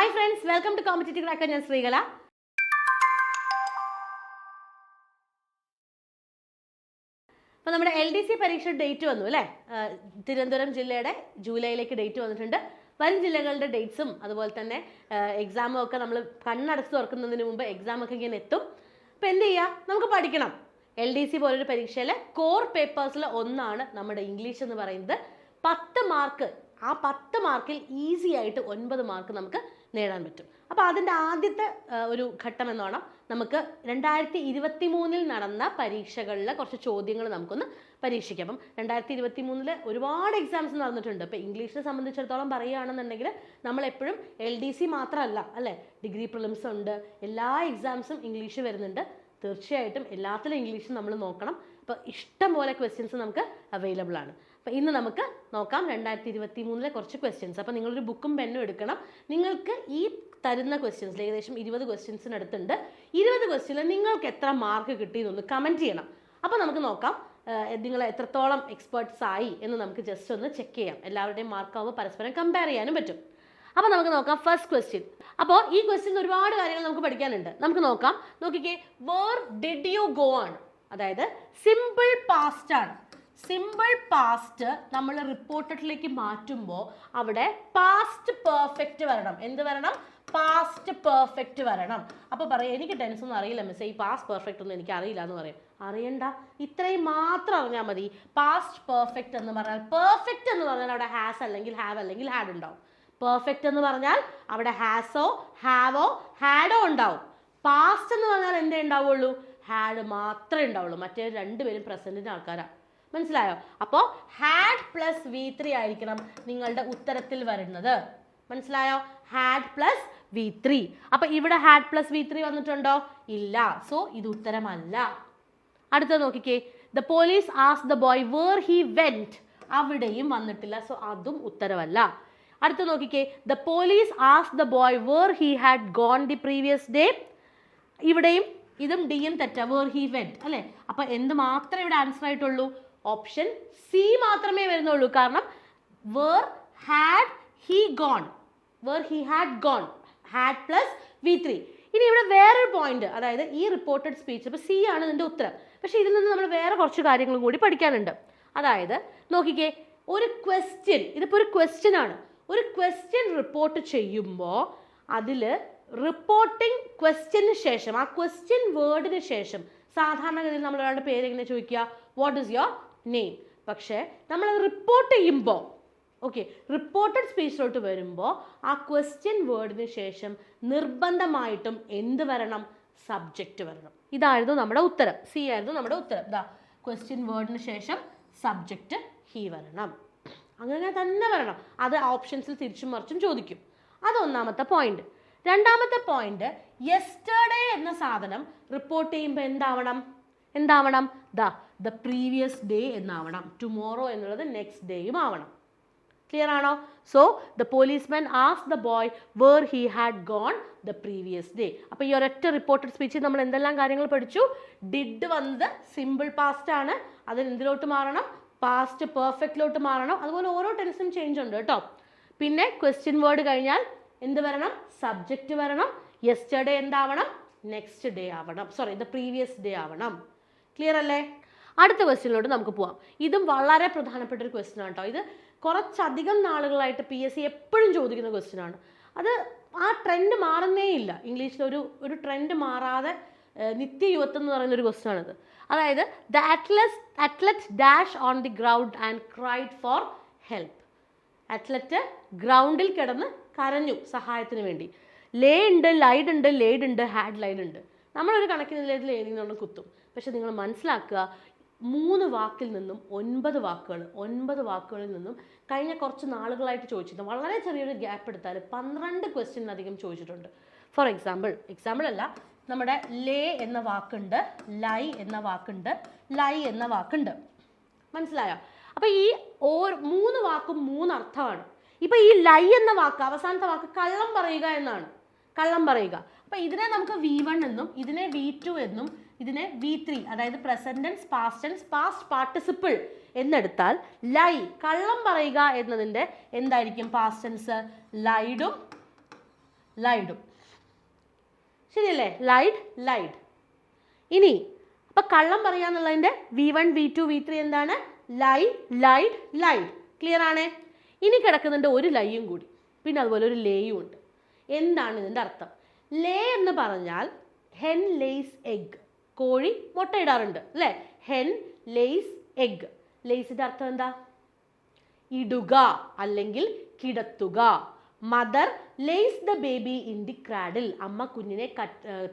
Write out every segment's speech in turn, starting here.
Hi friends welcome to competitive cracker ഞാൻ ശ്രീകല. അപ്പോൾ നമ്മുടെ എൽ ഡി സി പരീക്ഷ ഡേറ്റ് വന്നു അല്ലേ? തിരുവനന്തപുരം ജില്ലയുടെ ജൂലൈയിലേക്ക് ഡേറ്റ് വന്നിട്ടുണ്ട്. വരും ജില്ലകളുടെ ഡേറ്റ്സും അതുപോലെ തന്നെ എക്സാമും ഒക്കെ നമ്മൾ കണ്ണടച്ച് തുറക്കുന്നതിന് മുമ്പ് എക്സാമൊക്കെ ഇങ്ങനെ എത്തും. അപ്പോൾ എന്ത് ചെയ്യുക നമുക്ക് പഠിക്കണം. എൽ ഡി സി പോലൊരു പരീക്ഷയിൽ കോർ പേപ്പേഴ്സിൽ ഒന്നാണ് നമ്മുടെ ഇംഗ്ലീഷ് എന്ന് പറയുന്നത്. പത്ത് മാർക്ക് ആ പത്ത് മാർക്കിൽ ഈസി ആയിട്ട് ഒൻപത് മാർക്ക് നമുക്ക് നേടാൻ പറ്റും. അപ്പോൾ അതിന്റെ ആദ്യത്തെ ഒരു ഘട്ടം എന്ന് എന്നോണം നമുക്ക് രണ്ടായിരത്തി ഇരുപത്തി മൂന്നിൽ നടന്ന പരീക്ഷകളിലെ കുറച്ച് ചോദ്യങ്ങൾ നമുക്കൊന്ന് പരീക്ഷിക്കാം. അപ്പം രണ്ടായിരത്തി ഇരുപത്തി മൂന്നിൽ ഒരുപാട് എക്സാംസ് നടന്നിട്ടുണ്ട്. ഇപ്പോൾ ഇംഗ്ലീഷിനെ സംബന്ധിച്ചിടത്തോളം പറയുകയാണെന്നുണ്ടെങ്കിൽ നമ്മളെപ്പോഴും എൽ ഡി സി മാത്രമല്ല അല്ലേ? ഡിഗ്രി പ്രിലിംസ് ഉണ്ട്. എല്ലാ എക്സാംസും ഇംഗ്ലീഷ് വരുന്നുണ്ട്. തീർച്ചയായിട്ടും എല്ലാത്തിലും ഇംഗ്ലീഷ് നമ്മൾ നോക്കണം. അപ്പോൾ ഇഷ്ടം പോലെ ക്വസ്റ്റ്യൻസ് നമുക്ക് അവൈലബിൾ ആണ്. അപ്പോൾ ഇന്ന് നമുക്ക് നോക്കാം രണ്ടായിരത്തി ഇരുപത്തി മൂന്നിലെ കുറച്ച് ക്വസ്റ്റ്യൻസ് അപ്പോൾ നിങ്ങളൊരു ബുക്കും പെന്നും എടുക്കണം. നിങ്ങൾക്ക് ഈ തരുന്ന ക്വസ്റ്റ്യൻസിൽ ഏകദേശം ഇരുപത് ക്വസ്റ്റ്യൻസിനടുത്തുണ്ട് ഇരുപത് ക്വസ്റ്റ്യനിൽ നിങ്ങൾക്ക് എത്ര മാർക്ക് കിട്ടി എന്നൊന്ന് കമന്റ് ചെയ്യണം. അപ്പോൾ നമുക്ക് നോക്കാം നിങ്ങൾ എത്രത്തോളം എക്സ്പേർട്സ് ആയി എന്ന് നമുക്ക് ജസ്റ്റ് ഒന്ന് ചെക്ക് ചെയ്യാം. എല്ലാവരുടെയും മാർക്കാവുമ്പോൾ പരസ്പരം കമ്പയർ ചെയ്യാനും പറ്റും. അപ്പോൾ നമുക്ക് നോക്കാം ഫസ്റ്റ് ക്വസ്റ്റ്യൻ അപ്പോൾ ഈ ക്വസ്റ്റ്യൻ ഒരുപാട് കാര്യങ്ങൾ നമുക്ക് പഠിക്കാനുണ്ട്. നമുക്ക് നോക്കാം. നോക്കിക്കേ വേർ ഡിഡ് യു ഗോ ആണ് അതായത് സിമ്പിൾ പാസ്റ്റ് ആണ്. സിമ്പിൾ പാസ്റ്റ് നമ്മൾ റിപ്പോർട്ടഡിലേക്ക് മാറ്റുമ്പോൾ അവിടെ പാസ്റ്റ് പെർഫെക്റ്റ് വരണം. എന്ത് വരണം? പാസ്റ്റ് പെർഫെക്റ്റ് വരണം. അപ്പോൾ പറയും എനിക്ക് ടെൻസ് ഒന്നും അറിയില്ല മിസ്സേ ഈ പാസ്റ്റ് പെർഫെക്റ്റ് ഒന്നും എനിക്ക് അറിയില്ല എന്ന് പറയും. അറിയണ്ട. ഇത്രയും മാത്രം അറിഞ്ഞാൽ മതി. പാസ്റ്റ് പെർഫെക്റ്റ് എന്ന് പറഞ്ഞാൽ പെർഫെക്റ്റ് എന്ന് പറഞ്ഞാൽ അവിടെ ഹാസ് അല്ലെങ്കിൽ ഹാവ് അല്ലെങ്കിൽ ഹാഡ് ഉണ്ടാവും. പെർഫെക്റ്റ് എന്ന് പറഞ്ഞാൽ അവിടെ ഹാസോ ഹാവോ ഹാഡോ ഉണ്ടാവും. പാസ്റ്റ് എന്ന് പറഞ്ഞാൽ എന്തേ ഉണ്ടാവുള്ളൂ? ഹാഡ് മാത്രമേ ഉണ്ടാവുള്ളൂ. മറ്റേ രണ്ടുപേരും പ്രസന്റിന്റെ ആൾക്കാരാണ് മനസ്സിലായോ? അപ്പോൾ ഹാഡ് പ്ലസ് വി ത്രീ ആയിരിക്കണം നിങ്ങളുടെ ഉത്തരത്തിൽ വരുന്നത്. മനസ്സിലായോ? ഹാഡ് പ്ലസ് വി ത്രീ അപ്പൊ ഇവിടെ ഹാഡ് പ്ലസ് വി ത്രീ വന്നിട്ടുണ്ടോ? ഇല്ല. സോ ഇത് ഉത്തരമല്ല. അടുത്തത് നോക്കിക്കേ. The police as the boy where he went അവിടെയും വന്നിട്ടില്ല. സോ അതും ഉത്തരവല്ല അടുത്ത നോക്കിക്കേ. The police as the boy where he had gone the previous day ഇവിടെയും ഇതും ഡിയും തെറ്റ. വേർ ഹി വെന്റ് അല്ലേ? അപ്പൊ എന്ത് മാത്രമേ ഇവിടെ ആൻസർ ആയിട്ടുള്ളൂ? ഓപ്ഷൻ സി മാത്രമേ വരുന്നുള്ളൂ. കാരണം where had he gone where he had gone had plus V three ഇനി ഇവിടെ വേറൊരു പോയിന്റ് അതായത് ഈ റിപ്പോർട്ടഡ് സ്പീച്ച് അപ്പോൾ സി ആണ് ഇതിന്റെ ഉത്തരം. പക്ഷെ ഇതിൽ നിന്ന് നമ്മൾ വേറെ കുറച്ച് കാര്യങ്ങളും കൂടി പഠിക്കാനുണ്ട്. അതായത് നോക്കിക്കേ ഒരു ക്വസ്റ്റ്യൻ ഇതിപ്പോൾ ഒരു ക്വസ്റ്റ്യൻ ആണ്. ഒരു ക്വസ്റ്റ്യൻ റിപ്പോർട്ട് ചെയ്യുമ്പോൾ അതിൽ റിപ്പോർട്ടിംഗ് ക്വസ്റ്റ്യന് ശേഷം ആ ക്വസ്റ്റ്യൻ വേർഡിന് ശേഷം സാധാരണഗതിയിൽ നമ്മൾ ഒരാളുടെ പേര് എങ്ങനെ ചോദിക്കുക? വാട്ട് ഇസ് യുവർ നെയിം പക്ഷേ നമ്മൾ റിപ്പോർട്ട് ചെയ്യുമ്പോൾ ഓക്കെ റിപ്പോർട്ടഡ് സ്പീച്ചിലോട്ട് വരുമ്പോൾ ആ ക്വസ്റ്റ്യൻ വേർഡിന് ശേഷം നിർബന്ധമായിട്ടും എന്ത് വരണം? സബ്ജക്റ്റ് വരണം. ഇതായിരുന്നു നമ്മുടെ ഉത്തരം. സി ആയിരുന്നു നമ്മുടെ ഉത്തരം. ഇതാ ക്വസ്റ്റ്യൻ വേർഡിന് ശേഷം സബ്ജക്റ്റ് ഹി വരണം. അങ്ങനെ തന്നെ വരണം. അത് ഓപ്ഷൻസിൽ തിരിച്ചും മറിച്ചും ചോദിക്കും. അത് ഒന്നാമത്തെ പോയിന്റ് രണ്ടാമത്തെ പോയിന്റ് യെസ്റ്റർഡേ എന്ന സാധനം റിപ്പോർട്ട് ചെയ്യുമ്പോൾ എന്താവണം? എന്താവണം? ദ ദ പ്രീവിയസ് ഡേ എന്നാവണം. ടുമോറോ എന്നുള്ളത് നെക്സ്റ്റ് ഡേയും ആവണം. ക്ലിയർ ആണോ? So the policeman as the boy where he had gone the previous day അപ്പോൾ ഈ ഒരൊറ്റ റിപ്പോർട്ടഡ് സ്പീച്ചിൽ നമ്മൾ എന്തെല്ലാം കാര്യങ്ങൾ പഠിച്ചു? ഡിഡ് വന്നത് സിമ്പിൾ പാസ്റ്റ് ആണ്. അതിന് എന്തിലോട്ട് മാറണം? പാസ്റ്റ് പെർഫെക്റ്റിലോട്ട് മാറണം. അതുപോലെ ഓരോ ടെൻസും ചേഞ്ച് ഉണ്ട് കേട്ടോ. പിന്നെ ക്വസ്റ്റ്യൻ വേർഡ് കഴിഞ്ഞാൽ എന്ത് വരണം? സബ്ജക്റ്റ് വരണം. യെസ്റ്റർഡേ എന്താവണം? നെക്സ്റ്റ് ഡേ ആവണം. സോറി ദ പ്രീവിയസ് ഡേ ആവണം. ക്ലിയർ അല്ലേ? അടുത്ത ക്വസ്റ്റ്യനിലോട്ട് നമുക്ക് പോവാം. ഇതും വളരെ പ്രധാനപ്പെട്ട ഒരു ക്വസ്റ്റ്യൻ ആണ് കേട്ടോ ഇത് കുറച്ചധികം നാളുകളായിട്ട് പി എസ് സി എപ്പോഴും ചോദിക്കുന്ന ക്വസ്റ്റ്യൻ ആണ്. അത് ആ ട്രെൻഡ് മാറുന്നേ ഇല്ല. ഇംഗ്ലീഷിൽ ഒരു ഒരു ട്രെൻഡ് മാറാതെ നിത്യ നിത്യയുവത്വം എന്ന് പറയുന്ന ഒരു ക്വസ്റ്റ്യൻ ആണിത്. അതായത് the atlas athlete dash on the ground and cried for help athlete ഗ്രൗണ്ടിൽ കിടന്ന് കരഞ്ഞു സഹായത്തിന് വേണ്ടി. ലേ ഉണ്ട് ലൈഡ് ഉണ്ട് ലേഡ് ഉണ്ട് ഹാഡ് ലൈഡ് ഉണ്ട്. നമ്മളൊരു കണക്കിന് ലേഡിൽ ഏതെങ്കിലും കുത്തും. പക്ഷെ നിങ്ങൾ മനസ്സിലാക്കുക മൂന്ന് വാക്കിൽ നിന്നും ഒൻപത് വാക്കുകൾ ഒൻപത് വാക്കുകളിൽ നിന്നും കഴിഞ്ഞ കുറച്ച് നാളുകളായിട്ട് ചോദിച്ചിട്ടുണ്ട് വളരെ ചെറിയൊരു ഗ്യാപ്പ് എടുത്താൽ പന്ത്രണ്ട് ക്വസ്റ്റ്യനധികം ചോദിച്ചിട്ടുണ്ട്. ഫോർ എക്സാമ്പിൾ എക്സാമ്പിൾ അല്ല നമ്മുടെ ലേ എന്ന വാക്കുണ്ട് ലൈ എന്ന വാക്കുണ്ട് ലൈ എന്ന വാക്കുണ്ട്. മനസ്സിലായോ? അപ്പൊ ഈ ഓർ മൂന്ന് വാക്കും മൂന്ന് അർത്ഥമാണ്. ഇപ്പൊ ഈ ലൈ എന്ന വാക്ക് അവസാനത്തെ വാക്ക് കള്ളം പറയുക എന്നാണ്. കള്ളം പറയുക. അപ്പൊ ഇതിനെ നമുക്ക് വി വൺ എന്നും ഇതിനെ വി ടു എന്നും ഇതിനെ വി ത്രീ അതായത് present tense past tense past participle എന്നെടുത്താൽ lie കള്ളം പറയുക എന്നതിന്റെ എന്തായിരിക്കും പാസ്റ്റ് ടെൻസ് ലൈഡും ലൈഡും ശരിയല്ലേ? ലൈഡ് ലൈഡ് ഇനി അപ്പൊ കള്ളം പറയാന്നുള്ളതിന്റെ V one V two V three എന്താണ്? ലൈ ലൈഡ് ലൈഡ് ക്ലിയർ ആണേ? ഇനി കിടക്കുന്നുണ്ട് ഒരു ലൈയും കൂടി. പിന്നെ അതുപോലെ ഒരു ലേയും ഉണ്ട്. എന്താണ് ഇതിന്റെ അർത്ഥം? ലേ എന്ന് പറഞ്ഞാൽ ഹെൻ ലേസ് എഗ് കോഴി മുട്ടയിടാറുണ്ട് അല്ലേ? ഹെൻ ലേസ് എഗ് ലേസിന്റെ അർത്ഥം എന്താ? ഇടുക അല്ലെങ്കിൽ കിടത്തുക. Mother lays the baby in the cradle അമ്മ കുഞ്ഞിനെ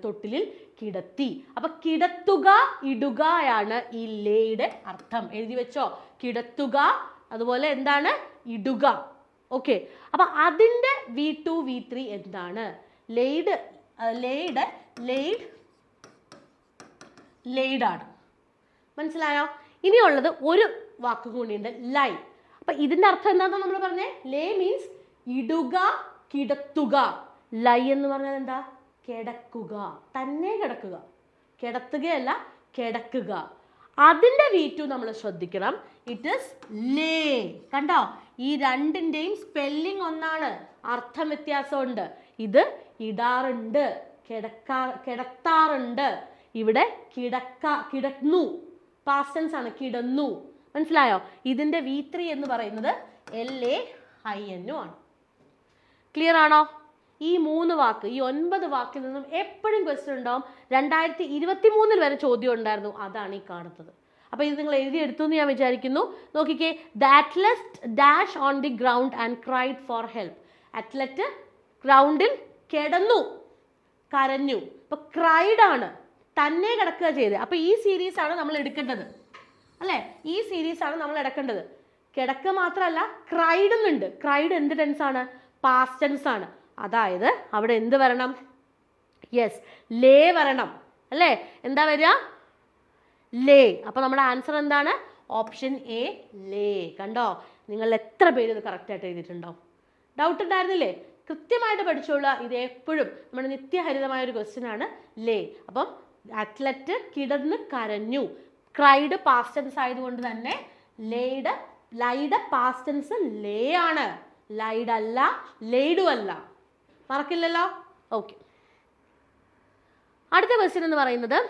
തൊട്ടിലിൽ കിടത്തി. അപ്പൊ കിടത്തുക ഇടുകയാണ് ഈ ലേയുടെ അർത്ഥം. എഴുതി വെച്ചോ. കിടത്തുക അതുപോലെ എന്താണ്? ഇടുക. ഓക്കെ അപ്പൊ അതിന്റെ വി ടു വി ത്രീ എന്താണ്? ലെയ്ഡ് ലെയ്ഡ് ലെയ്ഡ് ലെയ്ഡാണ് മനസ്സിലായോ? ഇനിയുള്ളത് ഒരു വാക്ക് കൂടിയുണ്ട് ലൈ അപ്പൊ ഇതിന്റെ അർത്ഥം എന്താണെന്ന് നമ്മൾ പറഞ്ഞേ? ലേ മീൻസ് ഇടുക കിടത്തുക. ലൈ എന്ന് പറഞ്ഞാൽ എന്താ? കിടക്കുക. തന്നെ കിടക്കുക. കിടത്തുകയല്ല കിടക്കുക. അതിന്റെ വീറ്റു നമ്മൾ ശ്രദ്ധിക്കണം. ഇറ്റ് ഇസ് ലേ കണ്ടോ? ഈ രണ്ടിന്റെയും സ്പെല്ലിംഗ് ഒന്നാണ്. അർത്ഥം വ്യത്യാസമുണ്ട്. ഇത് ഇടാറുണ്ട് കിടക്കാ കിടത്താറുണ്ട്. ഇവിടെ കിടക്ക കിടന്നു. പാസ്റ്റൻസ് ആണ് കിടന്നു. മനസ്സിലായോ? ഇതിന്റെ വി ത്രീ എന്ന് പറയുന്നത് എൽ എ ഐ എൻ ആണ്. ക്ലിയർ ആണോ? ഈ മൂന്ന് വാക്ക് ഈ ഒൻപത് വാക്കിൽ നിന്നും എപ്പോഴും ക്വസ്റ്റ്യൻ ഉണ്ടാവും. രണ്ടായിരത്തി ഇരുപത്തി മൂന്നിൽ വരെ ചോദ്യം ഉണ്ടായിരുന്നു. അതാണ് ഈ കാണുന്നത്. അപ്പൊ ഇത് നിങ്ങൾ എഴുതിയെടുത്തു എന്ന് ഞാൻ വിചാരിക്കുന്നു. നോക്കിക്കേ the athlete dash on the ground and cried for help athlete ഗ്രൗണ്ടിൽ കിടന്നു കരഞ്ഞു. ഇപ്പൊ ക്രൈഡ് ആണ്. തന്നെ കിടക്കുക ചെയ്ത്. അപ്പോൾ ഈ സീരീസ് ആണ് നമ്മൾ എടുക്കേണ്ടത്. അല്ലേ? ഈ സീരീസ് ആണ് നമ്മൾ എടുക്കേണ്ടത്. കിടക്കുക മാത്രമല്ല ക്രൈഡ് എന്നുണ്ട്. ക്രൈഡ് എന്ത് ടെൻസ് ആണ്? പാസ്റ്റ് ടെൻസ് ആണ്. അതായത് അവിടെ എന്ത് വരണം? യെസ് ലേ വരണം. അല്ലേ? എന്താ വരിക? ലേ. അപ്പോൾ നമ്മുടെ ആൻസർ എന്താണ്? Option A lay. കണ്ടോ? നിങ്ങൾ എത്ര പേര് ഇത് കറക്റ്റായിട്ട് എഴുതിയിട്ടുണ്ടോ? ഡൗട്ട് ഉണ്ടായിരുന്നില്ലേ? കൃത്യമായിട്ട് പഠിച്ചോളൂ ഇത് എപ്പോഴും നമ്മുടെ നിത്യഹരിതമായ ഒരു ക്വസ്റ്റ്യൻ ആണ് ലേ. അപ്പം അത്ലറ്റ് കിടന്ന് കരഞ്ഞു. ക്രൈഡ് പാസ്റ്റൻസ് ആയതുകൊണ്ട് തന്നെ ലേഡ് ലൈഡ് പാസ്റ്റൻസ് ലേ ആണ്. ലൈഡ് അല്ല ലേഡും അല്ല. മറക്കില്ലല്ലോ? ഓക്കെ അടുത്ത ക്വസ്റ്റ്യൻ എന്ന് പറയുന്നത്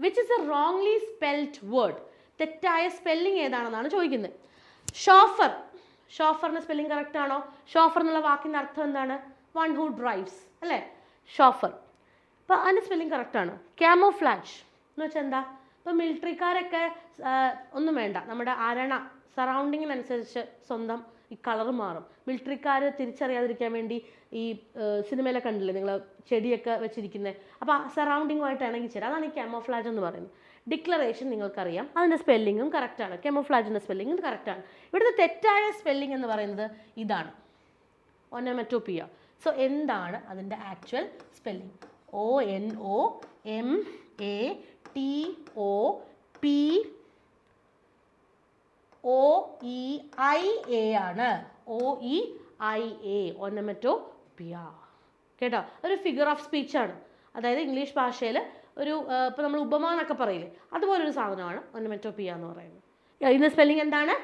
which is a wrongly spelled word തെറ്റായ സ്പെല്ലിംഗ് ഏതാണെന്നാണ് ചോദിക്കുന്നത്. ഷോഫർ ഷോഫറിന്റെ സ്പെല്ലിംഗ് കറക്റ്റ് ആണോ? ഷോഫർ എന്നുള്ള വാക്കിന്റെ അർത്ഥം എന്താണ്? വൺ ഹു ഡ്രൈവ്സ് അല്ലേ? ഷോഫർ അപ്പോൾ അതിന്റെ സ്പെല്ലിംഗ് കറക്റ്റാണ് ക്യാമോഫ്ലാഷ് എന്ന് വെച്ചാൽ എന്താ? ഇപ്പോൾ മിലിറ്ററിക്കാരൊക്കെ ഒന്നും വേണ്ട. നമ്മുടെ അരണ സറൗണ്ടിങ്ങിനനുസരിച്ച് സ്വന്തം ഈ കളർ മാറും. മിലിറ്ററിക്കാർ തിരിച്ചറിയാതിരിക്കാൻ വേണ്ടി ഈ സിനിമയിലെ കണ്ടില്ലേ? നിങ്ങൾ ചെടിയൊക്കെ വെച്ചിരിക്കുന്നത് അപ്പോൾ സറൗണ്ടിങ്ങുമായിട്ട് ഇണങ്ങി ചേരാം അതാണ് ഈ കെമോഫ്ലാജ് എന്ന് പറയുന്നത്. ഡിക്ലറേഷൻ നിങ്ങൾക്കറിയാം. അതിന്റെ സ്പെല്ലിങ്ങും കറക്റ്റാണ് കെമോഫ്ലാജിന്റെ സ്പെല്ലിങ്ങും കറക്റ്റാണ് ഇവിടുത്തെ തെറ്റായ സ്പെല്ലിംഗ് എന്ന് പറയുന്നത് ഇതാണ്. ഒനമറ്റോപ്പിയ സോ എന്താണ് അതിന്റെ actual spelling O N O M A T O P O E I A ആണ്. O E I A onomatopoeia കേട്ടോ? ഒരു ഫിഗർ ഓഫ് സ്പീച്ച് ആണ്. അതായത് ഇംഗ്ലീഷ് ഭാഷയിൽ ഒരു ഇപ്പോൾ നമ്മൾ ഉപമ എന്നൊക്കെ പറയില്ലേ? അതുപോലൊരു സാധനമാണ് ഒനമറ്റോപ്പിയ എന്ന് പറയുന്നത്. ഇതിന്റെ സ്പെല്ലിംഗ് എന്താണ്?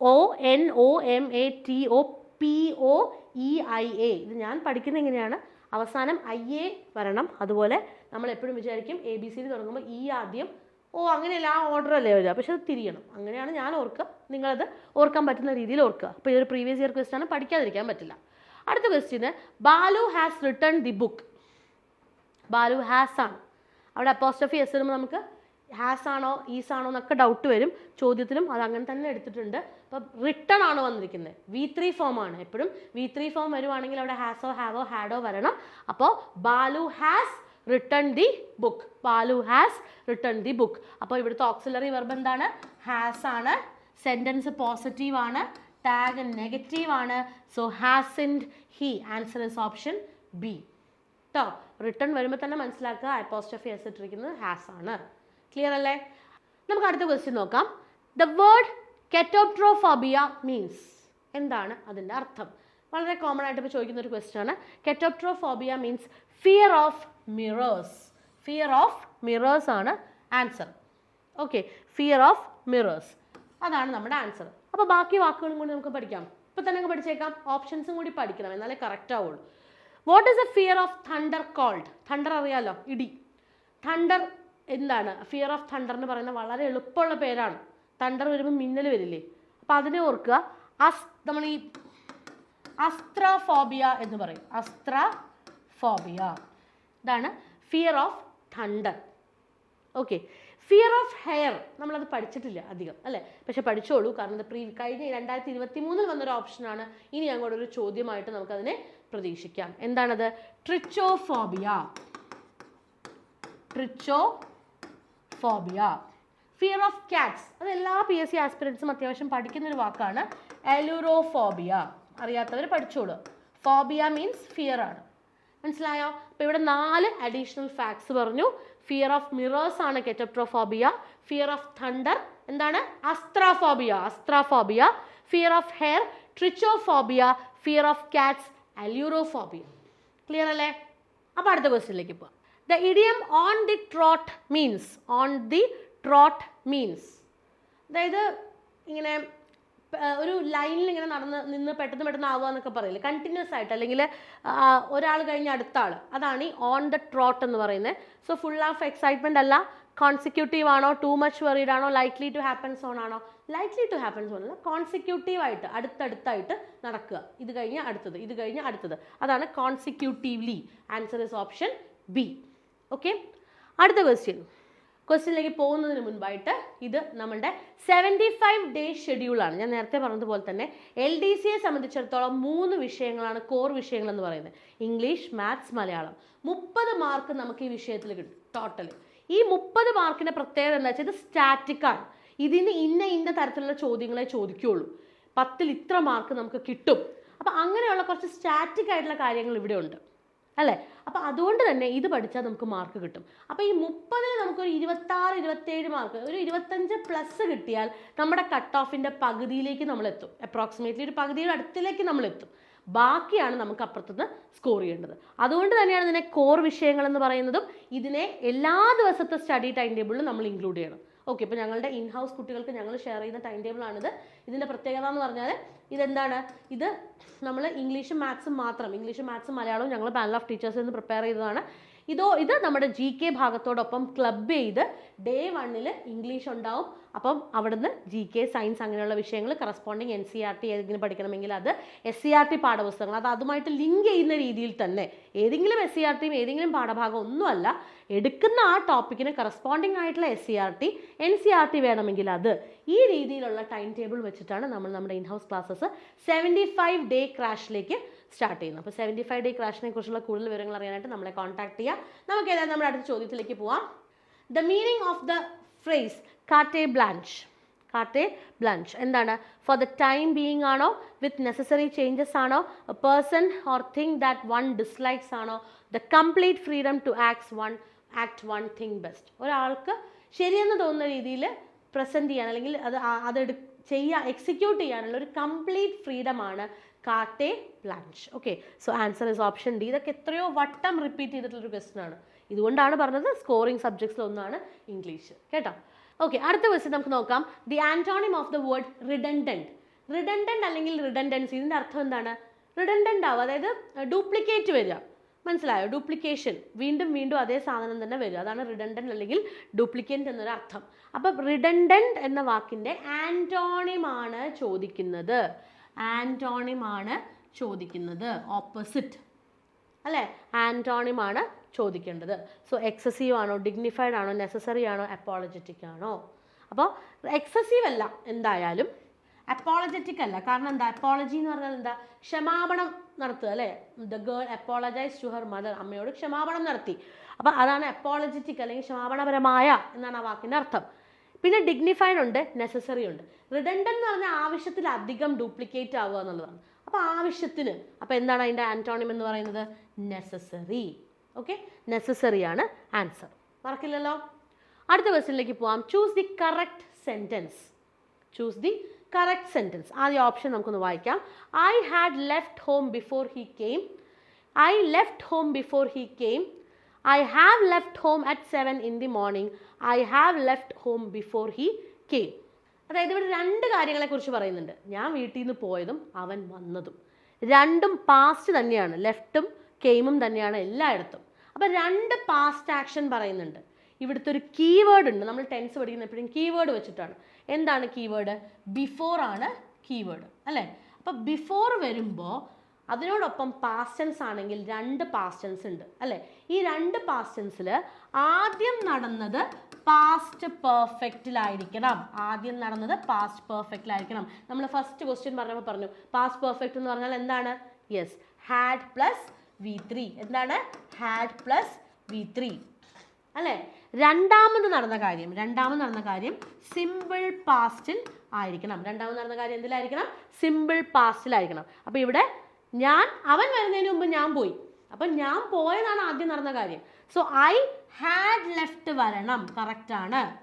O N O M A T O P O E I A ഇത് ഞാൻ പഠിക്കുന്നത് എങ്ങനെയാണ്? അവസാനം ഐ എ വരണം. അതുപോലെ നമ്മൾ എപ്പോഴും വിചാരിക്കും എ ബി സി തുടങ്ങുമ്പോൾ ഈ ആദ്യം. ഓ അങ്ങനെയല്ല ആ ഓർഡർ അല്ലേ വരിക. പക്ഷെ അത് തിരിയണം. അങ്ങനെയാണ് ഞാൻ ഓർക്കുക. നിങ്ങളത് ഓർക്കാൻ പറ്റുന്ന രീതിയിൽ ഓർക്കുക. അപ്പോൾ ഇതൊരു പ്രീവിയസ് ഇയർ ക്വസ്റ്റ്യൻ ആണ്. പഠിക്കാതിരിക്കാൻ പറ്റില്ല. അടുത്ത question Balu has return the book Balu has ആണ്. അവിടെ അപ്പോസ്റ്റഫി എസ് വരുമ്പോൾ നമുക്ക് ഹാസ് ആണോ ഈസ് ആണോ എന്നൊക്കെ ഡൗട്ട് വരും. ചോദ്യത്തിലും അത് അങ്ങനെ തന്നെ എടുത്തിട്ടുണ്ട്. അപ്പം റിട്ടേൺ ആണ് വന്നിരിക്കുന്നത്. വി ത്രീ ഫോം ആണ്. എപ്പോഴും വി ത്രീ ഫോം വരുവാണെങ്കിൽ അവിടെ ഹാസോ ഹാവോ ഹാഡോ വരണം. അപ്പോൾ Balu has return the book Balu has return the book അപ്പോൾ ഇവിടുത്തെ ഓക്സിലറി വെർബ് എന്താണ്? ഹാസ് ആണ്. സെന്റൻസ് പോസിറ്റീവ് ആണ്. ടാഗ് നെഗറ്റീവ് ആണ്. So hasn't he answer is option B കേട്ടോ റിട്ടേൺ വരുമ്പോൾ തന്നെ മനസ്സിലാക്കുക. അപ്പോസ്റ്റഫി എസ് ഇട്ടിരിക്കുന്നത് ഹാസ് ആണ്. ക്ലിയർ അല്ലേ? നമുക്ക് അടുത്ത ക്വസ്റ്റ്യൻ നോക്കാം. ദ വേർഡ് കെറ്റോപ്ട്രോഫോബിയ മീൻസ് എന്താണ് അതിന്റെ അർത്ഥം? വളരെ കോമൺ ആയിട്ട് ഇപ്പോൾ ചോദിക്കുന്ന ഒരു ക്വസ്റ്റ്യൻ ആണ്. Catoptrophobia means fear of mirrors fear of mirrors ആണ് answer okay fear of mirrors അതാണ് നമ്മുടെ ആൻസർ അപ്പോൾ ബാക്കി വാക്കുകളും കൂടി നമുക്ക് പഠിക്കാം. ഇപ്പം തന്നെ പഠിച്ചേക്കാം. ഓപ്ഷൻസും കൂടി പഠിക്കണം. എന്നാലേ കറക്റ്റ് ആവുള്ളൂ. What is a fear of thunder called thunder അറിയാലോ? ഇടി. Thunder എന്താണ്? ഫിയർ ഓഫ് തണ്ടർ എന്ന് പറയുന്ന വളരെ എളുപ്പമുള്ള പേരാണ്. തണ്ടർ വരുമ്പോൾ മിന്നൽ വരില്ലേ? അപ്പം അതിനെ ഓർക്കുക. അസ് നമ്മൾ ഈ അസ്ത്രഫോബിയ എന്ന് പറയും. അസ്ത്രഫോബിയ ഇതാണ് fear of thunder okay fear of hair നമ്മളത് പഠിച്ചിട്ടില്ല അധികം അല്ലേ? പക്ഷെ പഠിച്ചോളൂ. കാരണം ഇത് പ്രീ കഴിഞ്ഞ രണ്ടായിരത്തി ഇരുപത്തി മൂന്നിൽ വന്നൊരു ഓപ്ഷനാണ് ഇനി അങ്ങോട്ട് ഒരു ചോദ്യമായിട്ട് നമുക്കതിനെ പ്രതീക്ഷിക്കാം. എന്താണത്? Trichophobia tricho phobia fear of cats അത് എല്ലാ പി എസ് സി ആസ്പിറൻസും അത്യാവശ്യം പഠിക്കുന്ന ഒരു വാക്കാണ്. എലുറോഫോബിയ അറിയാത്തവർ പഠിച്ചോളൂ. ഫോബിയ മീൻസ് ഫിയർ ആണ്. മനസ്സിലായോ? അപ്പോൾ ഇവിടെ നാല് അഡീഷണൽ ഫാക്ട്സ് പറഞ്ഞു. ഫിയർ ഓഫ് മിറേഴ്സ് ആണ് കെറ്റപ്ട്രോഫോബിയ ഫിയർ ഓഫ് തണ്ടർ എന്താണ്? Astraphobia astraphobia fear of hair trichophobia fear of cats ailurophobia clear അല്ലേ? അപ്പോൾ അടുത്ത ക്വസ്റ്റ്യനിലേക്ക് പോവാം. The idiom on the trot means on the trot means. അതായത് ഇങ്ങനെ ഒരു ലൈനിൽ ഇങ്ങനെ നടന്ന് നിന്ന് പെട്ടെന്ന് പെട്ടെന്ന് ആവുക എന്നൊക്കെ പറയില്ല? കണ്ടിന്യൂസ് ആയിട്ട് അല്ലെങ്കിൽ ഒരാൾ കഴിഞ്ഞ അടുത്ത ആൾ അതാണ് ഈ ഓൺ ദ ട്രോട്ട് എന്ന് പറയുന്നത്. സോ ഫുൾ ഓഫ് എക്സൈറ്റ്മെന്റ് അല്ല കോൺസിക്യൂട്ടീവ് ആണോ ടു മച്ച് വെറീഡ് ആണോ ലൈക്ലി ടു ഹാപ്പൻ സോൺ ആണോ? ലൈക്ലി ടു ഹാപ്പൻ സോൺ അല്ല കോൺസിക്യൂട്ടീവ് ആയിട്ട് അടുത്തടുത്തായിട്ട് നടക്കുക. ഇത് കഴിഞ്ഞ് അടുത്തത് ഇത് കഴിഞ്ഞ് അടുത്തത്. അതാണ് consecutively answer is option B okay അടുത്ത ക്വസ്റ്റ്യൻ ക്വസ്റ്റ്യനിലേക്ക് പോകുന്നതിന് മുൻപായിട്ട് ഇത് നമ്മളുടെ സെവന്റി ഫൈവ് ഡേ ഷെഡ്യൂളാണ് ഞാൻ നേരത്തെ പറഞ്ഞതുപോലെ തന്നെ എൽ ഡി സിയെ സംബന്ധിച്ചിടത്തോളം മൂന്ന് വിഷയങ്ങളാണ് കോർ വിഷയങ്ങൾ എന്ന് പറയുന്നത്. English maths Malayalam. മുപ്പത് മാർക്ക് നമുക്ക് ഈ വിഷയത്തിൽ കിട്ടും ടോട്ടൽ ഈ മുപ്പത് മാർക്കിന്റെ പ്രത്യേകത എന്താ വെച്ചാൽ ഇത് സ്റ്റാറ്റിക്കാണ് ഇതിന് ഇന്ന ഇന്ന തരത്തിലുള്ള ചോദ്യങ്ങളെ ചോദിക്കുകയുള്ളൂ പത്തിൽ ഇത്ര മാർക്ക് നമുക്ക് കിട്ടും. അപ്പം അങ്ങനെയുള്ള കുറച്ച് സ്റ്റാറ്റിക് ആയിട്ടുള്ള കാര്യങ്ങൾ ഇവിടെ ഉണ്ട് അല്ലേ? അപ്പോൾ അതുകൊണ്ട് തന്നെ ഇത് പഠിച്ചാൽ നമുക്ക് മാർക്ക് കിട്ടും. അപ്പോൾ ഈ മുപ്പതിൽ നമുക്കൊരു ഇരുപത്താറ് ഇരുപത്തേഴ് മാർക്ക് ഒരു ഇരുപത്തഞ്ച് പ്ലസ് കിട്ടിയാൽ നമ്മുടെ കട്ട് ഓഫിന്റെ പകുതിയിലേക്ക് നമ്മൾ എത്തും. അപ്രോക്സിമേറ്റ്ലി ഒരു പകുതിയുടെ അടുത്തിലേക്ക് നമ്മൾ എത്തും. ബാക്കിയാണ് നമുക്ക് അപ്പുറത്തുനിന്ന് സ്കോർ ചെയ്യേണ്ടത്. അതുകൊണ്ട് തന്നെയാണ് ഇതിനെ കോർ വിഷയങ്ങൾ എന്ന് പറയുന്നതും ഇതിനെ എല്ലാ ദിവസത്തെ സ്റ്റഡി ടൈം ടേബിളിലും നമ്മൾ ഇൻക്ലൂഡ് ചെയ്യണം. ഓക്കെ ഇപ്പോൾ ഞങ്ങളുടെ ഇൻ ഹൗസ് കുട്ടികൾക്ക് ഞങ്ങൾ ഷെയർ ചെയ്യുന്ന ടൈം ടേബിളാണിത് ഇതിന്റെ പ്രത്യേകത എന്ന് പറഞ്ഞാൽ ഇതെന്താണ്? ഇത് നമ്മൾ ഇംഗ്ലീഷും മാത്സും മാത്രം ഇംഗ്ലീഷും മാത്സും മലയാളവും ഞങ്ങൾ പാനൽ ഓഫ് ടീച്ചേഴ്സിൽ നിന്ന് പ്രിപ്പയർ ചെയ്തതാണ്. ഇതോ ഇത് നമ്മുടെ ജി കെ ഭാഗത്തോടൊപ്പം ക്ലബ് ചെയ്ത് ഡേ വണ്ണിൽ ഇംഗ്ലീഷ് ഉണ്ടാവും. അപ്പം അവിടുന്ന് ജി കെ സയൻസ് അങ്ങനെയുള്ള വിഷയങ്ങൾ corresponding N C R T ഏതെങ്കിലും പഠിക്കണമെങ്കിൽ അത് എസ് സി ആർ ടി പാഠപുസ്തകങ്ങൾ. അത് അതുമായിട്ട് ലിങ്ക് ചെയ്യുന്ന രീതിയിൽ തന്നെ ഏതെങ്കിലും എസ് സി ആർ ടിയും ഏതെങ്കിലും പാഠഭാഗം ഒന്നുമല്ല എടുക്കുന്ന ആ ടോപ്പിക്കിന് കറസ്പോണ്ടിങ് ആയിട്ടുള്ള S C R T N C R T വേണമെങ്കിൽ അത് ഈ രീതിയിലുള്ള ടൈം ടേബിൾ വെച്ചിട്ടാണ് നമ്മൾ നമ്മുടെ in house classes seventy five day ക്രാഷിലേക്ക് start ചെയ്യുന്നത് അപ്പോൾ സെവന്റി ഫൈവ് ഡേ ക്രാഷിനെ കുറിച്ചുള്ള കൂടുതൽ വിവരങ്ങൾ അറിയാനായിട്ട് നമ്മളെ കോൺടാക്ട് ചെയ്യുക നമുക്ക് ഏതായാലും നമ്മുടെ അടുത്ത ചോദ്യത്തിലേക്ക് പോവാം. The meaning of the phrase carte blanche carte blanche എന്താണ്? ഫോർ ദ ടൈം ബീയിങ് ആണോ? വിത്ത് നെസസറി ചേഞ്ചസ് ആണോ? A person or thing that one dislikes ആണോ? The complete freedom to acts one act one thing best ഒരാൾക്ക് ശരിയെന്ന് തോന്നുന്ന രീതിയിൽ present ചെയ്യാൻ അല്ലെങ്കിൽ അത് അത് ചെയ്യാൻ എക്സിക്യൂട്ട് ചെയ്യാനുള്ള ഒരു complete ഫ്രീഡമാണ് carte blanche okay so answer is option D ഇതൊക്കെ എത്രയോ വട്ടം റിപ്പീറ്റ് ചെയ്തിട്ടുള്ള ഒരു ക്വസ്റ്റൻ ആണ്. ഇതുകൊണ്ടാണ് പറഞ്ഞത് സ്കോറിംഗ് സബ്ജക്ട്സിൽ ഒന്നാണ് ഇംഗ്ലീഷ് കേട്ടോ? ഓക്കെ അടുത്ത ക്വസ്റ്റ്യൻ നമുക്ക് നോക്കാം. The antonym of the word redundant redundant അല്ലെങ്കിൽ റിഡൻഡൻസി ഇതിന്റെ അർത്ഥം എന്താണ്? റിഡൻഡന്റ് ആവുക അതായത് ഡ്യൂപ്ലിക്കേറ്റ് വരിക. മനസ്സിലായോ? ഡ്യൂപ്ലിക്കേഷൻ വീണ്ടും വീണ്ടും അതേ സാധനം തന്നെ വരിക. അതാണ് റിഡൻഡന്റ് അല്ലെങ്കിൽ ഡ്യൂപ്ലിക്കേറ്റ് എന്നൊരു അർത്ഥം. അപ്പം റിഡൻഡന്റ് എന്ന വാക്കിന്റെ ആന്റോണിമാണ് ചോദിക്കുന്നത്. ആന്റോണിമാണ് ചോദിക്കുന്നത്. ഓപ്പോസിറ്റ് അല്ലേ? ആന്റോണിമാണ് ചോദിക്കേണ്ടത്. സോ എക്സസീവ് ആണോ ഡിഗ്നിഫൈഡ് ആണോ നെസസറി ആണോ അപ്പോളജറ്റിക് ആണോ? അപ്പോൾ എക്സസീവ് അല്ല എന്തായാലും. അപ്പോളജറ്റിക് അല്ല. കാരണം എന്താ? അപ്പോളജി എന്ന് പറഞ്ഞാൽ എന്താ? ക്ഷമാപണം നടത്തുക അല്ലേ? The girl apologises to her mother അമ്മയോട് ക്ഷമാപണം നടത്തി. അപ്പോൾ അതാണ് അപ്പോളജറ്റിക് അല്ലെങ്കിൽ ക്ഷമാപണപരമായ എന്നാണ് ആ വാക്കിന്റെ അർത്ഥം. പിന്നെ ഡിഗ്നിഫൈഡ് ഉണ്ട് നെസസറി ഉണ്ട്. റിഡൻഡൻ എന്ന് പറഞ്ഞാൽ ആവശ്യത്തിലധികം ഡ്യൂപ്ലിക്കേറ്റ് ആവുക എന്നുള്ളതാണ്. അപ്പോൾ ആവശ്യത്തിന് അപ്പോൾ എന്താണ് അതിന്റെ ആന്റോണിം എന്ന് പറയുന്നത്? നെസസറി ഓക്കെ നെസസറി ആണ് ആൻസർ മറക്കില്ലല്ലോ? അടുത്ത ക്വസ്റ്റിനിലേക്ക് പോവാം. Choose the correct sentence choose the correct sentence ആദ്യ ഓപ്ഷൻ നമുക്കൊന്ന് വായിക്കാം. I had left home before he came I left home before he came I have left home at seven in the morning I have left home before he came അതായത് ഇവിടെ രണ്ട് കാര്യങ്ങളെക്കുറിച്ച് പറയുന്നുണ്ട്. ഞാൻ വീട്ടിൽ നിന്ന് പോയതും അവൻ വന്നതും. രണ്ടും പാസ്റ്റ് തന്നെയാണ്. ലെഫ്റ്റും കെയിമും തന്നെയാണ് എല്ലായിടത്തും. അപ്പം രണ്ട് പാസ്റ്റ് ആക്ഷൻ പറയുന്നുണ്ട്. ഇവിടുത്തെ ഒരു കീവേഡ് ഉണ്ട്. നമ്മൾ ടെൻസ് പഠിക്കുന്ന എപ്പോഴും കീവേഡ് വെച്ചിട്ടാണ്. എന്താണ് കീവേഡ് ബിഫോർ ആണ് കീവേഡ് അല്ലേ? അപ്പോൾ ബിഫോർ വരുമ്പോൾ അതിനോടൊപ്പം പാസ്റ്റൻസ് ആണെങ്കിൽ രണ്ട് പാസ്റ്റൻസ് ഉണ്ട് അല്ലേ? ഈ രണ്ട് പാസ്റ്റൻസിൽ ആദ്യം നടന്നത് പാസ്റ്റ് പെർഫെക്റ്റിലായിരിക്കണം ആദ്യം നടന്നത് പാസ്റ്റ് പെർഫെക്റ്റിലായിരിക്കണം നമ്മൾ ഫസ്റ്റ് ക്വസ്റ്റ്യൻ പറഞ്ഞപ്പോൾ പറഞ്ഞു പാസ്റ്റ് പെർഫെക്റ്റ് എന്ന് പറഞ്ഞാൽ എന്താണ്? Yes had plus V three എന്താണ്? ഹാഡ് പ്ലസ് വി ത്രീ അല്ലേ? രണ്ടാമത് നടന്ന കാര്യം രണ്ടാമത് നടന്ന കാര്യം സിമ്പിൾ പാസ്റ്റിൽ ആയിരിക്കണം. രണ്ടാമത് നടന്ന കാര്യം എന്തിലായിരിക്കണം? സിമ്പിൾ പാസ്റ്റിലായിരിക്കണം അപ്പോൾ ഇവിടെ ഞാൻ അവൻ വരുന്നതിന് മുമ്പ് ഞാൻ പോയി. അപ്പം ഞാൻ പോയതാണ് ആദ്യം നടന്ന കാര്യം. സോ ഐ ഹാഡ് ലെഫ്റ്റ് വരണം. കറക്റ്റ് ആണ്.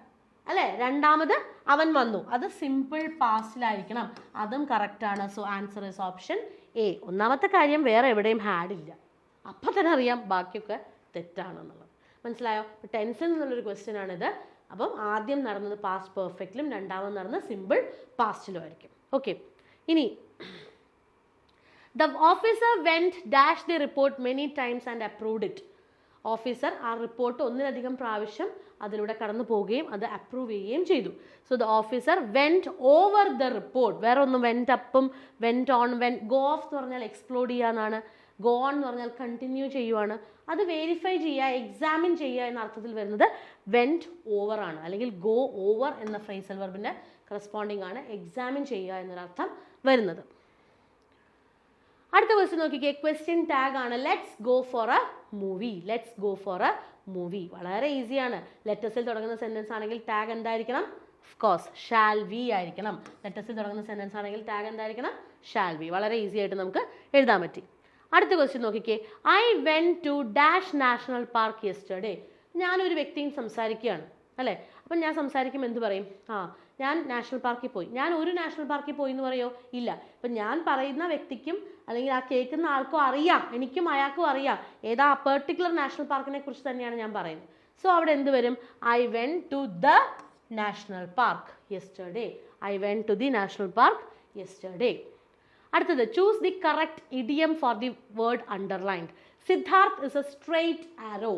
അല്ലേ? രണ്ടാമത് അവൻ വന്നു. അത് സിമ്പിൾ പാസ്റ്റിലായിരിക്കണം അതും കറക്റ്റ് ആണ്. So answer is option A ഒന്നാമത്തെ കാര്യം വേറെ എവിടെയും ഹാഡ് ഇല്ല. അപ്പം തന്നെ അറിയാം ബാക്കിയൊക്കെ തെറ്റാണെന്നുള്ളത്. മനസ്സിലായോ? ടെൻസിൽ നിന്നുള്ളൊരു ക്വസ്റ്റ്യൻ ആണിത്. അപ്പം ആദ്യം നടന്നത് പാസ്റ്റ് പെർഫെക്റ്റിലും രണ്ടാമത് നടന്നത് സിമ്പിൾ പാസ്റ്റിലും ആയിരിക്കും. ഓക്കെ ഇനി the officer went dash the report many times and approved it officer ആ റിപ്പോർട്ട് ഒന്നിലധികം പ്രാവശ്യം അതിലൂടെ കടന്നു പോവുകയും അത് അപ്രൂവ് ചെയ്യുകയും ചെയ്തു. So the officer went over the report വേറെ ഒന്നും went അപ്പും went on when go off എന്ന് പറഞ്ഞാൽ എക്സ്പ്ലോഡ് ചെയ്യാന്നാണ് ഗോ ഓൺ എന്ന് പറഞ്ഞാൽ കണ്ടിന്യൂ ചെയ്യുവാണ്. അത് വെരിഫൈ ചെയ്യുക എക്സാമിൻ ചെയ്യുക എന്ന അർത്ഥത്തിൽ വരുന്നത് വെന്റ് ഓവർ ആണ്. അല്ലെങ്കിൽ ഗോ ഓവർ എന്ന ഫ്രേസൽ വെർബിന്റെ കറസ്പോണ്ടിങ് ആണ്. എക്സാമിൻ ചെയ്യുക എന്നൊരർത്ഥം വരുന്നത്. അടുത്ത ക്വസ്റ്റ്യൻ നോക്കിക്കേ. ക്വസ്റ്റ്യൻ ടാഗ് ആണ്. Let's go for a movie let's go for a movie വളരെ ഈസിയാണ് ലെറ്റസിൽ തുടങ്ങുന്ന സെന്റൻസ് ആണെങ്കിൽ ടാഗ് എന്തായിരിക്കണം? കോഴ്സ് ഷാൽ വി ആയിരിക്കണം. ലെറ്റസിൽ തുടങ്ങുന്ന സെന്റൻസ് ആണെങ്കിൽ ടാഗ് എന്തായിരിക്കണം? ഷാൽ വി വളരെ ഈസി ആയിട്ട് നമുക്ക് എഴുതാൻ പറ്റി. അടുത്ത ക്വസ്റ്റ്യൻ നോക്കിക്കേ. I went to dash national park yesterday ഞാനൊരു വ്യക്തിയും സംസാരിക്കുകയാണ്. അല്ലേ? അപ്പം ഞാൻ സംസാരിക്കുമ്പോൾ എന്ത് പറയും? ആ ഞാൻ നാഷണൽ പാർക്കിൽ പോയി. ഞാൻ ഒരു നാഷണൽ പാർക്കിൽ പോയി എന്ന് പറയോ? ഇല്ല. അപ്പം ഞാൻ പറയുന്ന വ്യക്തിക്കും അല്ലെങ്കിൽ ആ കേൾക്കുന്ന ആൾക്കും അറിയാം. എനിക്കും അയാൾക്കും അറിയാം. ഏതാ പെർട്ടിക്കുലർ നാഷണൽ പാർക്കിനെ കുറിച്ച് തന്നെയാണ് ഞാൻ പറയുന്നത്. സോ അവിടെ എന്ത് വരും? I went to the national park yesterday I went to the national park yesterday അടുത്തത് choose the correct idiom for the word underlined Siddharth is a straight arrow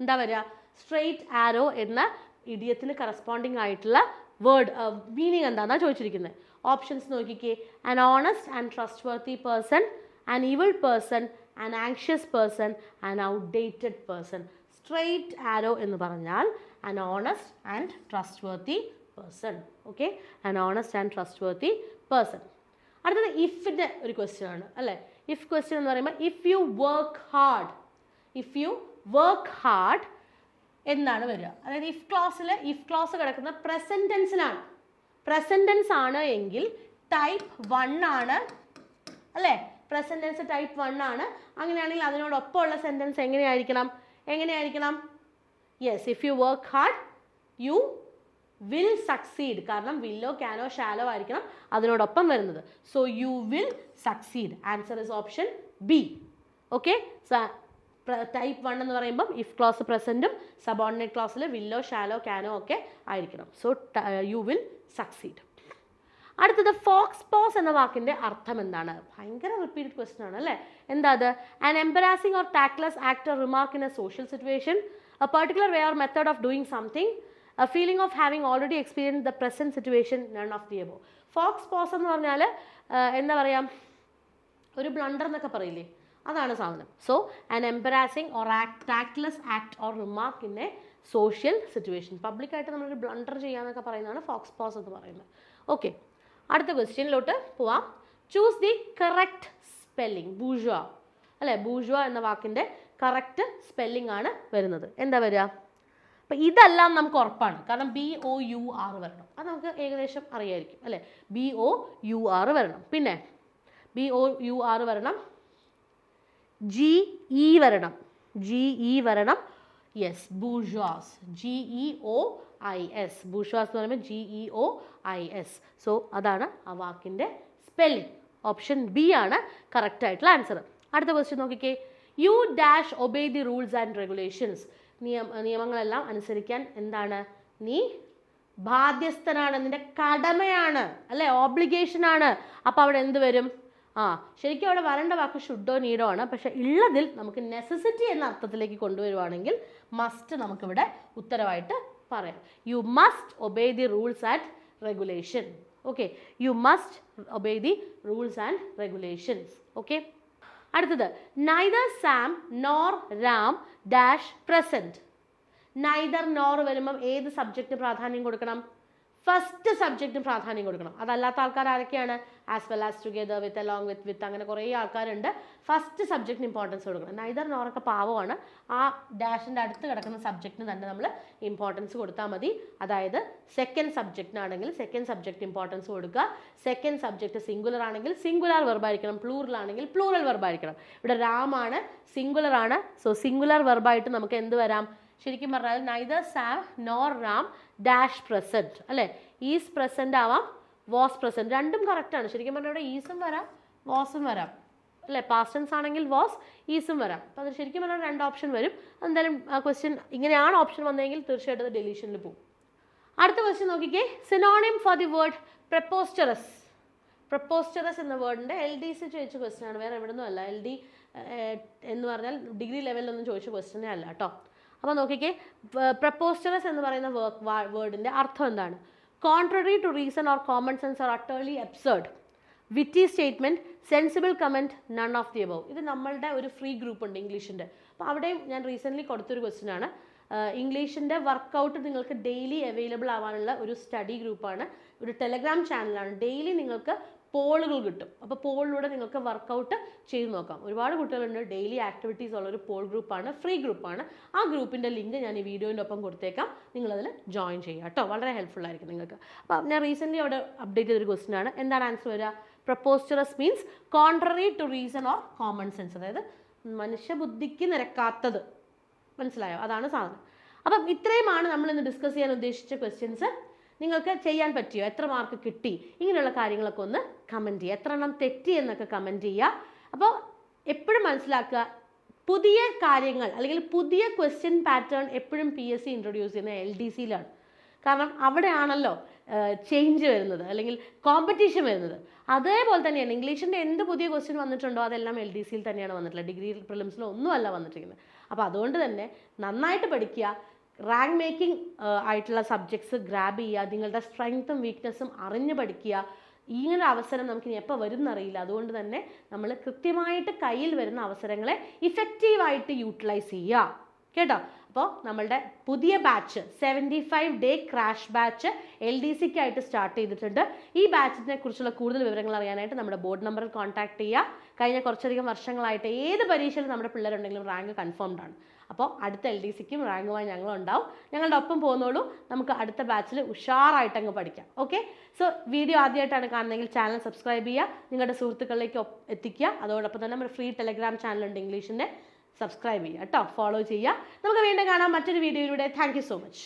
എന്താ പറയുക സ്ട്രെയിറ്റ് ആരോ എന്ന ഇഡിയത്തിന് കറസ്പോണ്ടിങ് ആയിട്ടുള്ള word meaning എന്താണെന്നാണ് ചോദിച്ചിരിക്കുന്നത് options നോക്കിക്കേ. An honest and trustworthy person an evil person an anxious person an outdated person straight arrow എന്ന് പറഞ്ഞാൽ an honest and trustworthy person okay an honest and trustworthy person അടുത്തത് ഇഫിന്റെ ഒരു question ആണ് അല്ലേ? ഇഫ് ക്വസ്റ്റ്യൻ എന്ന് പറയുമ്പോൾ if you work hard if you work hard എന്നാണ് വരിക. അതായത് ഇഫ് ക്ലോസിൽ ഇഫ് ക്ലാസ് കിടക്കുന്ന പ്രസന്റ് ടെൻസിലാണ് ടെൻസ് ആണ് എങ്കിൽ ടൈപ്പ് വൺ ആണ്. അല്ലേ? പ്രസന്റ് ടെൻസ് ടൈപ്പ് വൺ ആണ്. അങ്ങനെയാണെങ്കിൽ അതിനോടൊപ്പമുള്ള സെന്റൻസ് എങ്ങനെയായിരിക്കണം? എങ്ങനെയായിരിക്കണം? Yes if you work hard you will succeed കാരണം വില്ലോ ക്യാനോ ഷാലോ ആയിരിക്കണം അതിനോടൊപ്പം വരുന്നത്. So you will succeed answer is option B okay type one എന്ന് പറയുമ്പം ഇഫ് ക്ലോസ് പ്രസന്റും സബോർഡിനേറ്റ് ക്ലാസ്സിൽ വില്ലോ ഷാലോ ക്യാനോ ഒക്കെ ആയിരിക്കണം. സോ യു വിൽ സക്സീഡ് അടുത്തത് ഫോക്സ് പോസ് എന്ന വാക്കിന്റെ അർത്ഥം എന്താണ്? ഭയങ്കര റിപ്പീറ്റഡ് ക്വസ്റ്റൻ ആണ് അല്ലേ? എന്താ അത്? An embarrassing or tactless act or remark in a social situation a particular way or method of doing something a feeling of having already experienced the present situation none of the above faux pas എന്ന് പറഞ്ഞാൽ എന്താ പറയുക ഒരു blunder എന്നൊക്കെ പറയില്ലേ? അതാണ് സാധനം. So an embarrassing or act tactless act or remark in a social situation പബ്ലിക്കായിട്ട് നമ്മളൊരു ബ്ലണ്ടർ ചെയ്യാന്നൊക്കെ പറയുന്നതാണ് ഫോക്സ് പോസ് എന്ന് പറയുന്നത്. ഓക്കെ അടുത്ത ക്വസ്റ്റ്യനിലോട്ട് പോവാം. Choose the correct spelling bourgeois അല്ലേ? ബൂഷ്വ എന്ന വാക്കിന്റെ കറക്റ്റ് സ്പെല്ലിംഗ് ആണ് വരുന്നത്. എന്താ വരിക? അപ്പം ഇതെല്ലാം നമുക്ക് ഉറപ്പാണ്. കാരണം ബി ഒ യു ആർ വരണം. അത് നമുക്ക് ഏകദേശം അറിയായിരിക്കും. അല്ലേ? ബി ഒ യു ആർ വരണം. പിന്നെ ബി ഒ യു ആർ വരണം. ജി ഇ വരണം. ജി ഇ വരണം. Yes bourgeois G E O I S bourgeois എന്ന് പറയുമ്പോൾ G E O I S so അതാണ് ആ വാക്കിന്റെ സ്പെല്ലിംഗ് ഓപ്ഷൻ ബി ആണ് കറക്റ്റ് ആയിട്ടുള്ള ആൻസർ അടുത്ത ക്വസ്റ്റ്യൻ നോക്കിക്കേ. You dash obey the rules and regulations നിയമ നിയമങ്ങളെല്ലാം അനുസരിക്കാൻ എന്താണ്? നീ ബാധ്യസ്ഥനാണ്. നിന്റെ കടമയാണ്. അല്ലെ? ഓബ്ലിഗേഷൻ ആണ്. അപ്പോൾ അവിടെ എന്ത് വരും? ആ ശരിക്കും അവിടെ വരേണ്ട വാക്ക് ഷുഡോ നീഡോ ആണ്. പക്ഷെ ഉള്ളതിൽ നമുക്ക് നെസസിറ്റി എന്ന അർത്ഥത്തിലേക്ക് കൊണ്ടുവരുവാണെങ്കിൽ മസ്റ്റ് നമുക്കിവിടെ ഉത്തരവായിട്ട് പറയാം. You must obey the rules and regulation okay you must obey the rules and regulations okay അടുത്തത്. Neither Sam nor Ram dash present neither nor വരുമ്പം ഏത് സബ്ജക്റ്റിന് പ്രാധാന്യം കൊടുക്കണം? ഫസ്റ്റ് സബ്ജക്റ്റിന് പ്രാധാന്യം കൊടുക്കണം. അതല്ലാത്ത ആൾക്കാർ ആരൊക്കെയാണ്? As well as together with along with with അങ്ങനെ കുറേ ആൾക്കാരുണ്ട്. ഫസ്റ്റ് സബ്ജക്റ്റിന് ഇമ്പോർട്ടൻസ് കൊടുക്കണം. നൈദർ നോറൊക്കെ പാവമാണ്. ആ ഡാഷിന്റെ അടുത്ത് കിടക്കുന്ന സബ്ജക്റ്റിന് തന്നെ നമ്മൾ ഇമ്പോർട്ടൻസ് കൊടുത്താൽ മതി. അതായത് സെക്കൻഡ് സബ്ജക്റ്റിനാണെങ്കിൽ സെക്കൻഡ് സബ്ജക്റ്റ് ഇമ്പോർട്ടൻസ് കൊടുക്കുക. സെക്കൻഡ് സബ്ജക്റ്റ് സിംഗുലർ ആണെങ്കിൽ സിംഗുലർ വെർബായിരിക്കണം പ്ലൂറൽ ആണെങ്കിൽ പ്ലൂറൽ വെർബായിരിക്കണം ഇവിടെ രാമാണ് സിംഗുലർ ആണ്. സോ സിംഗുലർ വെർബായിട്ട് നമുക്ക് എന്ത് വരാം? ശരിക്കും പറഞ്ഞാൽ neither Sam nor Ram dash present അല്ലേ? ഈസ് പ്രസന്റ് ആവാം വാസ് പ്രസന്റ് രണ്ടും കറക്റ്റാണ് ശരിക്കും പറഞ്ഞാൽ ഇവിടെ ഈസും വരാം വാസും വരാം. അല്ലേ? പാസ്റ്റൻസ് ആണെങ്കിൽ വാസ് ഈസും വരാം. അപ്പോൾ അത് ശരിക്കും പറഞ്ഞാൽ രണ്ട് ഓപ്ഷൻ വരും. എന്തായാലും ആ ക്വസ്റ്റ്യൻ ഇങ്ങനെയാണ് ഓപ്ഷൻ വന്നതെങ്കിൽ തീർച്ചയായിട്ടും അത് ഡെലീഷനിൽ പോകും. അടുത്ത ക്വസ്റ്റ്യൻ നോക്കിക്കേ. Synonym for the word preposterous preposterous എന്ന വേർഡിന്റെ എൽ ഡി സി ചോദിച്ച ക്വസ്റ്റ്യൻ ആണ്. വേറെ എവിടെ നിന്നും അല്ല എൽ ഡി എന്ന് പറഞ്ഞാൽ ഡിഗ്രി ലെവലിലൊന്നും ചോദിച്ച ക്വസ്റ്റ്യനേ അല്ല കേട്ടോ അപ്പോൾ നോക്കിക്കേ പ്രപ്പോസ്റ്ററസ് എന്ന് പറയുന്ന വേർഡിന്റെ അർത്ഥം എന്താണ്? Contrary to reason or common sense or utterly absurd witty statement sensible comment none of the above ഇത് നമ്മളുടെ ഒരു ഫ്രീ ഗ്രൂപ്പ് ഉണ്ട് ഇംഗ്ലീഷിന്റെ. അപ്പോൾ അവിടെ ഞാൻ റീസെന്റ്ലി കൊടുത്തൊരു ക്വസ്റ്റ്യൻ ആണ്. ഇംഗ്ലീഷിന്റെ വർക്കൗട്ട് നിങ്ങൾക്ക് ഡെയിലി അവൈലബിൾ ആവാനുള്ള ഒരു സ്റ്റഡി ഗ്രൂപ്പാണ് ഒരു ടെലഗ്രാം ചാനലാണ് ഡെയിലി നിങ്ങൾക്ക് പോളുകൾ കിട്ടും. അപ്പോൾ പോളിലൂടെ നിങ്ങൾക്ക് വർക്കൗട്ട് ചെയ്ത് നോക്കാം. ഒരുപാട് കുട്ടികളുണ്ട്. ഡെയിലി ആക്ടിവിറ്റീസ് ഉള്ള ഒരു പോൾ ഗ്രൂപ്പാണ് ഫ്രീ ഗ്രൂപ്പാണ് ആ ഗ്രൂപ്പിന്റെ ലിങ്ക് ഞാൻ ഈ വീഡിയോന്റെ ഒപ്പം കൊടുത്തേക്കാം. നിങ്ങൾ നിങ്ങളതിൽ ജോയിൻ ചെയ്യുക കേട്ടോ. വളരെ ഹെൽപ്ഫുൾ ആയിരിക്കും നിങ്ങൾക്ക്. അപ്പോൾ ഞാൻ റീസെന്റ്ലി അവിടെ അപ്ഡേറ്റ് ചെയ്തൊരു ക്വസ്റ്റൻ ആണ്. എന്താണ് ആൻസർ വരിക? Preposterous means contrary to reason or common sense അതായത് മനുഷ്യബുദ്ധിക്ക് നിരക്കാത്തത്. മനസ്സിലായോ? അതാണ് സാധനം. അപ്പം ഇത്രയുമാണ് നമ്മൾ ഇന്ന് ഡിസ്കസ് ചെയ്യാൻ ഉദ്ദേശിച്ച ക്വസ്റ്റ്യൻസ് നിങ്ങൾക്ക് ചെയ്യാൻ പറ്റിയോ? എത്ര മാർക്ക് കിട്ടി? ഇങ്ങനെയുള്ള കാര്യങ്ങളൊക്കെ ഒന്ന് കമന്റ് ചെയ്യുക. എത്ര എണ്ണം തെറ്റി എന്നൊക്കെ കമന്റ് ചെയ്യുക. അപ്പോൾ എപ്പോഴും മനസ്സിലാക്കുക പുതിയ കാര്യങ്ങൾ അല്ലെങ്കിൽ പുതിയ ക്വസ്റ്റ്യൻ പാറ്റേൺ എപ്പോഴും പി എസ് സി ഇൻട്രൊഡ്യൂസ് ചെയ്യുന്ന എൽ ഡി സിയിലാണ് കാരണം അവിടെയാണല്ലോ ചേഞ്ച് വരുന്നത് അല്ലെങ്കിൽ കോമ്പറ്റീഷൻ വരുന്നത്. അതേപോലെ തന്നെയാണ് ഇംഗ്ലീഷിന്റെ എന്ത് പുതിയ ക്വസ്റ്റ്യൻ വന്നിട്ടുണ്ടോ അതെല്ലാം എൽ ഡി സിയിൽ തന്നെയാണ് വന്നിട്ടുള്ളത്. ഡിഗ്രി പ്രിലിംസിലോ ഒന്നുമല്ല വന്നിട്ടിരിക്കുന്നത്. അപ്പോൾ അതുകൊണ്ട് തന്നെ നന്നായിട്ട് പഠിക്കുക റാങ്ക് മേക്കിംഗ് ആയിട്ടുള്ള സബ്ജക്ട്സ് ഗ്രാബ് ചെയ്യുക നിങ്ങളുടെ സ്ട്രെങ്ത്തും വീക്ക്നെസ്സും അറിഞ്ഞു പഠിക്കുക ഇങ്ങനെ അവസരം നമുക്കിനി എപ്പോൾ വരും എന്നറിയില്ല അതുകൊണ്ട് തന്നെ നമ്മൾ കൃത്യമായിട്ട് കയ്യിൽ വരുന്ന അവസരങ്ങളെ ഇഫക്റ്റീവായിട്ട് യൂട്ടിലൈസ് ചെയ്യുക. കേട്ടോ? അപ്പോൾ നമ്മളുടെ പുതിയ batch seventy five day crash batch L D സിക്ക് ആയിട്ട് സ്റ്റാർട്ട് ചെയ്തിട്ടുണ്ട്. ഈ ബാച്ചിനെ കുറിച്ചുള്ള കൂടുതൽ വിവരങ്ങൾ അറിയാനായിട്ട് നമ്മുടെ ബോർഡ് നമ്പറിൽ കോൺടാക്ട് ചെയ്യുക. കഴിഞ്ഞ കുറച്ചധികം വർഷങ്ങളായിട്ട് ഏത് പരീക്ഷയിലും നമ്മുടെ പിള്ളേരുണ്ടെങ്കിലും റാങ്ക് കൺഫേംഡ് ആണ്. അപ്പോൾ അടുത്ത എൽ ഡി സിക്കും റാങ്കുമായി ഞങ്ങളുണ്ടാവും. ഞങ്ങളുടെ ഒപ്പം പോകുന്നോളൂ. നമുക്ക് അടുത്ത ബാച്ചിൽ ഉഷാറായിട്ട് അങ്ങ് പഠിക്കാം. ഓക്കെ സോ വീഡിയോ ആദ്യമായിട്ടാണ് കാണുന്നതെങ്കിൽ ചാനൽ സബ്സ്ക്രൈബ് ചെയ്യുക. നിങ്ങളുടെ സുഹൃത്തുക്കളിലേക്ക് എത്തിക്കുക. അതോടൊപ്പം തന്നെ നമ്മുടെ ഫ്രീ ടെലഗ്രാം ചാനലുണ്ട് ഇംഗ്ലീഷിന്റെ സബ്സ്ക്രൈബ് ചെയ്യുക. കേട്ടോ? ഫോളോ ചെയ്യുക. നമുക്ക് വീണ്ടും കാണാം. മറ്റൊരു വീഡിയോയിലൂടെ താങ്ക് സോ മച്ച്